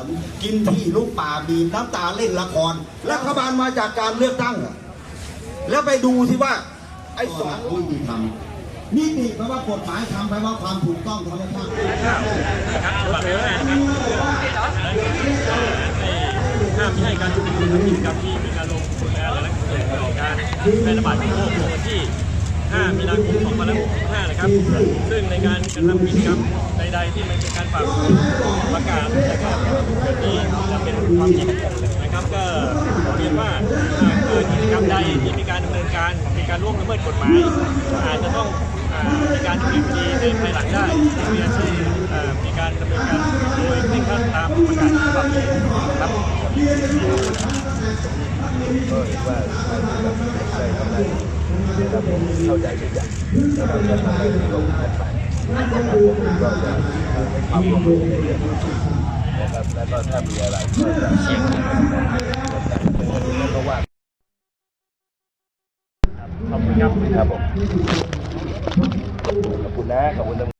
อนกินที่ลูกป่าบีบน้ำตาเล่นละคร รัฐบาลมาจากการเลือกตั้งอะแล้วไปดูที่ว่า ไอ้สองนิติธรรมนิติแปลว่ากฎหมายทำแปลว่าความถูกต้องธรรมชาติห้ามไม่ให้การชุมนุมหรือกิจกรรมที่มีการลงแล้วและกิดการแพร่ระบาดของโรควันที่ 5 มีนาคม 2565 นะครับ ซึ่งในการกระทำกิจกรรมใดๆที่มันเป็นการฝ่าฝืนประกาศ นี้จะเป็นความผิดนะครับก็เรียนว่าหากเกิดกิจกรรมใดที่มีการดำเนินการมีการล่วงละเมิดกฎหมายอาจจะต้องมีการดำเนินคดีในภายหลังได้เรียนที่เอ่อมีการดำเนินการโดยเคร่งครัดตามประกาศฉบับนี้ครับก็เห็นว่าการที่แบบได้กำไรนะครับผมเข้าใจทุกอย่างนะครับจะทำให้ลงทันไปนะครับผมก็จะให้ความร่วมมือในเรื่อง นี้นะครับแล้วก็ถ้ามีอะไรก็จะเสี่ยงนะครับแต่เป็นคดีก็ว่าขอบคุณครับครับผมขอบคุณนะขอบคุณ